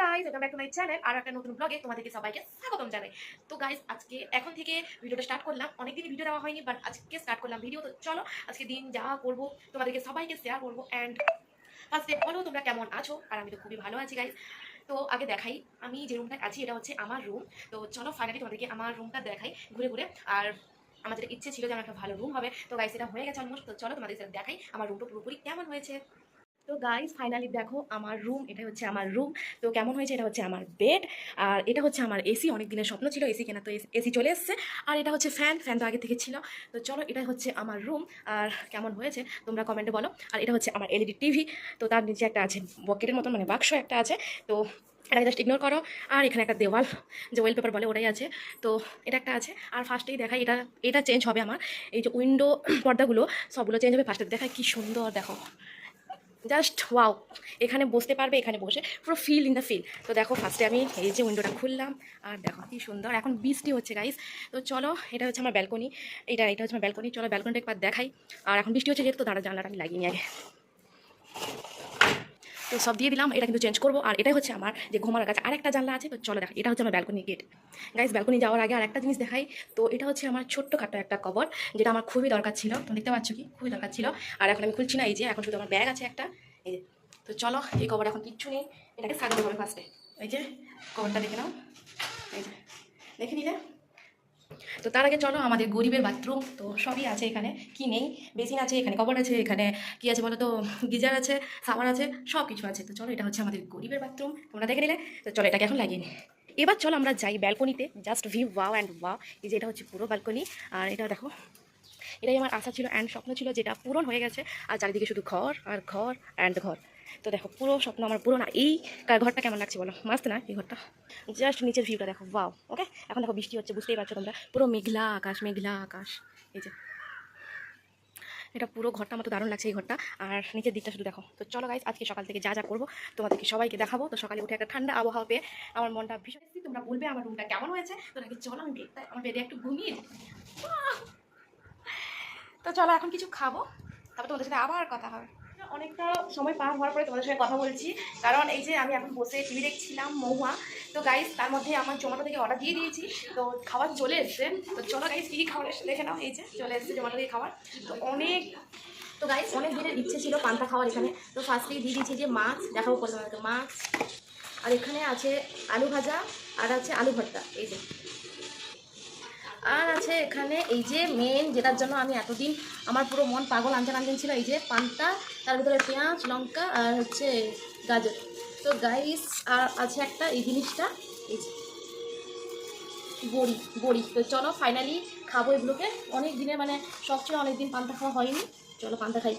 Guys welcome back to my channel আর একটা নতুন ব্লগে তোমাদেরকে সবাইকে স্বাগতম জানাই। তো গাইস আজকে এখন থেকে ভিডিওটা স্টার্ট করলাম। অনেকদিন ভিডিও দেওয়া হয়নি বাট আজকে স্টার্ট করলাম ভিডিও তো চলো, আজকে দিন যা করব, তোমাদেরকে সবাইকে শেয়ার করব। অ্যান্ড ফার্স্টে বলো তোমরা কেমন আছো? আর আমি তো খুবই ভালো আছি গাইস তো আগে দেখাই, আমি যে রুমটায় আছি, এটা হচ্ছে আমার রুম তো চলো ফাইনালি তোমাদেরকে আমার রুমটা দেখাই ঘুরে ঘুরে। আর আমাদের ইচ্ছে ছিল যে আমার একটা ভালো রুম হবে। তো গাইস এটা হয়ে গেছে অলমোস্ট তো চলো তোমাদের দেখাই, আমার রুমটা পুরোপুরি কেমন হয়েছে। তো গাইস ফাইনালি দেখো আমার রুম এটা হচ্ছে আমার রুম তো কেমন হয়েছে? এটা হচ্ছে আমার বেড আর এটা হচ্ছে আমার এসি অনেক দিনের স্বপ্ন ছিল এসি কেনা তো এসি চলে এসছে। আর এটা হচ্ছে ফ্যান ফ্যান তো আগে থেকে ছিল। তো চলো, এটা হচ্ছে আমার রুম আর কেমন হয়েছে? তোমরা কমেন্টে বলো। আর এটা হচ্ছে আমার এলইডি টিভি তো তার নিচে একটা আছে বকেটের মতন মানে বাক্স একটা আছে। তো এটাকে জাস্ট ইগনোর করো। আর এখানে একটা দেওয়াল, যে ওয়েল পেপার বলে, ওটাই আছে। তো এটা একটা আছে। আর ফার্স্টেই দেখাই, এটা এটা চেঞ্জ হবে আমার। এই যে উইন্ডো পর্দাগুলো, সবগুলো চেঞ্জ হবে। ফার্স্টে দেখায় কি সুন্দর, দেখো। জাস্ট ওয়াও এখানে বসতে পারবে, এখানে বসে। পুরো ফিল ইন দ্য ফিল তো দেখো ফার্স্টে আমি এই যে উইন্ডোটা খুললাম, আর দেখো কি সুন্দর। এখন বৃষ্টি হচ্ছে গাইস তো চলো, এটা হচ্ছে আমার ব্যালকনি এটা এটা হচ্ছে আমার ব্যালকনি চলো ব্যালকনিটা একবার দেখাই। আর এখন বৃষ্টি হচ্ছে যেহেতু দাঁড়া, জানলাটা আমি লাগিয়ে নিয়ে আগে। তো সব দিয়ে দিলাম, এটা কিন্তু চেঞ্জ করব। আর এটাই হচ্ছে আমার যে ঘুমার কাছে আর একটা জানলা আছে, তো চলো দেখা, এটা হচ্ছে আমার ব্যালকনি গেট গাইস ব্যালকনি যাওয়ার আগে আরেকটা জিনিস দেখাই। তো এটা হচ্ছে আমার ছোট্ট খাটো একটা কভার যেটা আমার খুবই দরকার ছিল। তো দেখতে পাচ্ছ কি? খুবই দরকার ছিল। আর এখন আমি খুলছি না, এই যে এখন শুধু আমার ব্যাগ আছে একটা। এই যে, তো চলো, এই কবর এখন কিচ্ছু নেই। এটাকে সাজানো হবে ফার্স্টে এই যে কভারটা দেখে নাও। এই যে, দেখে নিলে তো তার আগে চলো, আমাদের গরিবের বাথরুম, তো সবই আছে এখানে, কি নেই? বেসিন আছে, এখানে কবর আছে, এখানে কি আছে বলো তো? গিজার আছে সাবান আছে সব কিছু আছে। তো চলো, এটা হচ্ছে আমাদের গরিবের বাথরুম, তোমরা দেখে নিলে। তো চলো, এটাকে এখন লাগিয়ে নিই। এবার চলো, আমরা যাই ব্যালকনিতে just view wow and wow এই যে এটা হচ্ছে পুরো ব্যালকনি, আর এটা দেখো, এটাই আমার আশা ছিল অ্যান্ড স্বপ্ন ছিল যেটা পূরণ হয়ে গেছে, আর চারিদিকে শুধু ঘর, আর ঘর অ্যান্ড ঘর। তো দেখো, পুরো স্বপ্ন আমার পুরো না এই ঘরটা কেমন লাগছে বলো? মাস্ত না এই ঘরটা? জাস্ট নিচের ভিউটা দেখো ওয়াও ওকে এখন দেখো বৃষ্টি হচ্ছে, বুঝতেই পারছ তোমরা। পুরো মেঘলা আকাশ মেঘলা আকাশ, এই যে। এটা পুরো ঘরটা আমার তো দারুণ লাগছে এই ঘরটা। আর নিচের দিকটা শুধু দেখো। তো চলো গাইজ আজকে সকাল থেকে যা যা করব, তোমাদেরকে সবাইকে দেখাবো। তো সকালে উঠে একটা ঠান্ডা আবহাওয়া পেয়ে আমার মনটা ভীষণ তোমরা বলবে আমার রুমটা কেমন হয়েছে? তো নাকি চলো আমি বেডটা আমার বেডে একটু ঘুমিয়ে তো চলো, এখন কিছু খাব। তারপর তোমাদের সাথে আবার কথা হবে। অনেকটা সময় পার হওয়ার পরে তোমাদের সঙ্গে কথা বলছি। কারণ এই যে আমি এখন বসে টিভি দেখছিলাম মহুয়া, তো গাইস তার মধ্যে আমার জোম্যাটো থেকে অর্ডার দিয়ে দিয়েছি। তো খাবার চলে এসছে। তো চলো গাইস কী খাবার এসে দেখে নাও। এই যে চলে এসছে জোম্যাটো থেকে খাবার। তো অনেক, তো গাইস অনেক দিনের ইচ্ছে ছিল পান্তা খাওয়ার এখানে। তো ফার্স্টেই দিয়ে দিয়েছি যে মাছ, দেখাবো করে তোমাদেরকে মাছ। আর এখানে আছে আলু ভাজা, আর আছে আলু ভর্তা। এই যে। আর আছে এখানে এই যে মেন যেটার জন্য আমি এতদিন আমার পুরো মন পাগল আনচান আনচান ছিল, এই যে পান্তা, তার ভিতরে পেঁয়াজ, লঙ্কা আর হচ্ছে গাজর। তো গাইস আর আছে একটা এই জিনিসটা, এই যে বড়ি বড়ি। তো চলো ফাইনালি খাব এগুলোকে। অনেক দিনে মানে সব ছিল অনেক দিন পান্তা খাওয়া হয়নি। চলো পান্তা খাই।